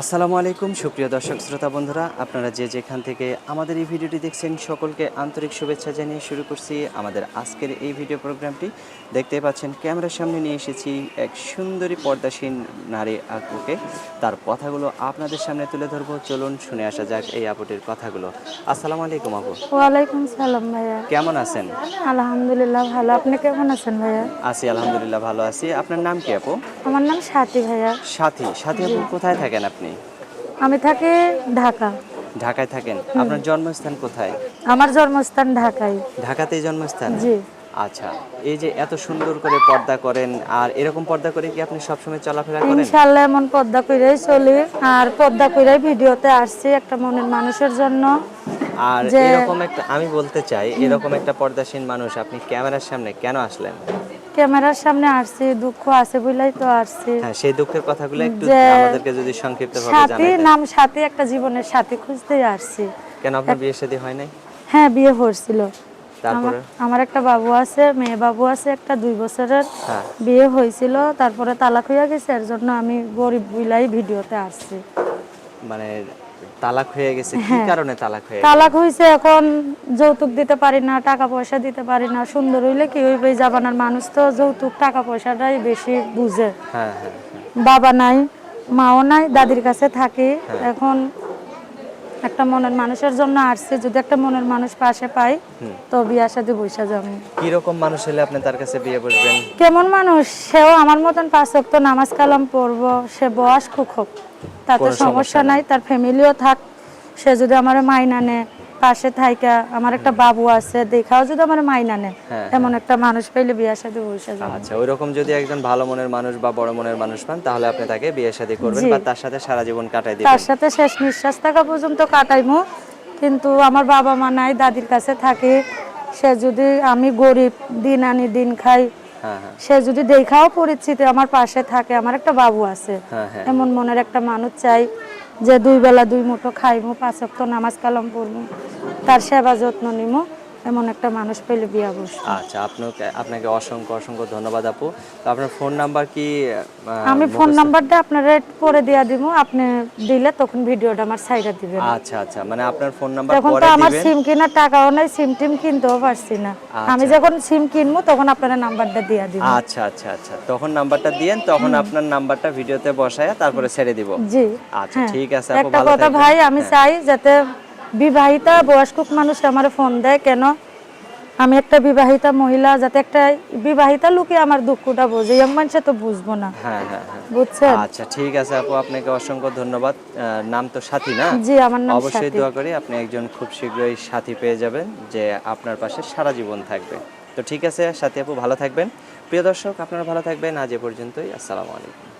আসসালামু আলাইকুম সুপ্রিয় দর্শক শ্রোতা বন্ধুরা। আপনারা যে যেখান থেকে আমাদের এই ভিডিওটি দেখছেন সকলকে আন্তরিক শুভেচ্ছা জানিয়ে শুরু করছি আমাদের আজকের এই ভিডিও প্রোগ্রামটি। দেখতে পাচ্ছেন ক্যামেরার সামনে নিয়ে এসেছি এক সুন্দরী পর্দাসীন নারী আপুকে। তার কথাগুলো আপনাদের সামনে তুলে ধরবো। চলুন শুনে আসা যাক এই আপুটির কথাগুলো। আসসালামু আলাইকুম আপু। ওয়ালাইকুম সালাম ভাইয়া। কেমন আছেন? আলহামদুলিল্লাহ ভালো। আপনি কেমন আছেন ভাইয়া? আছি আলহামদুলিল্লাহ ভালো আছি। আপনার নাম কি আপু? আমার নাম সাথী ভাইয়া। সাথী। সাথী আপু কোথায় থাকেন আপনি? আমি থাকি ঢাকা। ঢাকায় থাকেন? আপনার জন্মস্থান কোথায়? আমার জন্মস্থান ঢাকায়। ঢাকাতেই জন্মস্থান? জি। আচ্ছা এই যে এত সুন্দর করে পর্দা করেন আর এরকম পর্দা করে কি আপনি সবসময় চলাফেরা করেন? ইনশাল্লাহ এমন পদ্মা কইরাই চলি আর পদ্মা কইরাই ভিডিওতে আসছি একটা মনের মানুষের জন্য। আর এরকম একটা আমি বলতে চাই এরকম একটা পর্দাসীন মানুষ আপনি ক্যামেরার সামনে কেন আসলেন? ক্যামেরার সামনে আসছি দুঃখ আছে বলেই তো আসছি। হ্যাঁ সেই দুঃখের কথাগুলো একটু আমাদেরকে যদি সংক্ষিপ্তভাবে সাথী জানাতেন। নাম সাথী একটা জীবনের সাথী খুঁজতেই আসছি। কেন আপনার বিয়ে শাদী হয় নাই? হ্যাঁ বিয়ে হয়েছিল। তারপরে? আমার- একটা বাবু আছে মেয়ে বাবু আছে একটা দুই বছরের। হ্যাঁ। বিয়ে হয়েছিল তারপরে তালাক হইয়া গেছে এর জন্য আমি গরিব বিলাই ভিডিওতে আসছি। মানে তালাক হয়ে গেছে কি হ্যাঁ। কারণে তালাক হয়ে তালাক হয়েছে এখন যৌতুক দিতে পারি না টাকা পয়সা দিতে পারি না সুন্দর হইলে কি হইবে এই জামানার মানুষ তো যৌতুক টাকা পয়সাটাই বেশি বুঝে হ্যাঁ হ্যাঁ। বাবা নাই মাও নাই দাদির কাছে থাকি। এখন একটা মনের মানুষের জন্য আসছে যদি একটা মনের মানুষ পাশে পাই তো বিয়ে সাথে বৈশা যাব। কীরকম মানুষ হলে আপনি তার কাছে বিয়ে বসবেন কেমন মানুষ? সেও আমার মতন পাঁচ ওয়াক্ত নামাজ কালাম পড়ব সে বয়স খুব হোক। তাতে সমস্যা সমস্যা নাই। তার ফ্যামিলিও থাক। সে যদি আমার মাইনা নেয় পাশে থাইকা আমার একটা বাবু আছে দেখাও যদি আমার মাইনা নেয়। হ্যাঁ, এমন একটা মানুষ পেলে বিয়ার সাথে বসে যাব আচ্ছা ওইরকম যদি একজন ভালো মনের মানুষ বা বড় মনের মানুষ পান তাহলে আপনি তাকে বিয়ে শাদী করবেন বা তার সাথে সারা জীবন কাটাই দিবেন। তার সাথে শেষ নিঃশ্বাস থাকা পর্যন্ত কাটাইমু। কিন্তু আমার বাবা মা নাই দাদির কাছে থাকে। সে যদি আমি গরিব দিন আনি দিন খাই হ্যাঁ হ্যাঁ। সে যদি দেখাও পরিচিতি আমার পাশে থাকে আমার একটা বাবু আছে। হ্যাঁ হ্যাঁ। এমন মনের একটা মানুষ চাই। যে দুই বেলা দুই মুঠো খাইমু, পাঁচ অক্ত নামাজ কালাম পড়ব তার সেবা যত্ন নিমু। এমন একটা মানুষ পেলে বিয়া বসবো আচ্ছা আপনাকে আপনাকে অসংখ্য অসংখ্য ধন্যবাদ আপু। তো আপনার ফোন নাম্বার কি আমি ফোন নাম্বারটা আপনার পরে দিয়া দিব আপনি দিলে তখন ভিডিওটা আমার সাইডে দিবেন। আচ্ছা আচ্ছা মানে আপনার ফোন নাম্বার পরে তো আমার সিম কেনার টাকাও নাই সিম টিম কিনতেও পারছি না। আমি যখন সিম কিনবো তখন আপনার নাম্বারটা দিয়া দিব আচ্ছা আচ্ছা আচ্ছা তখন নাম্বারটা দিয়েন তখন আপনার নাম্বারটা ভিডিওতে বসায় তারপরে ছেড়ে দিব। জি। আচ্ছা হ্যাঁ। ঠিক আছে আপু একটা ভালো কথা ভাই আমি চাই যাতে বিবাহিতা বয়স্ক মানুষ আমার ফোন দেয় কেন? আমি একটা বিবাহিতা মহিলা যাতে একটা বিবাহিতা লোকে আমার দুঃখটা বোঝে ইয়ং মানুষে তো বুঝব না। হ্যাঁ হ্যাঁ হ্যাঁ। বুঝছেন? আচ্ছা ঠিক আছে আপু আপনাকে অসংখ্য ধন্যবাদ। নাম তো সাথী না? জি আমার নাম অবশ্যই। দোয়া করি আপনি একজন খুব শীঘ্রই সাথী পেয়ে যাবেন যে আপনার পাশে সারা জীবন থাকবে। তো ঠিক আছে সাথী আপু ভালো থাকবেন। প্রিয় দর্শক আপনারা ভালো থাকবেন। আজ এ পর্যন্তই আসসালামু আলাইকুম।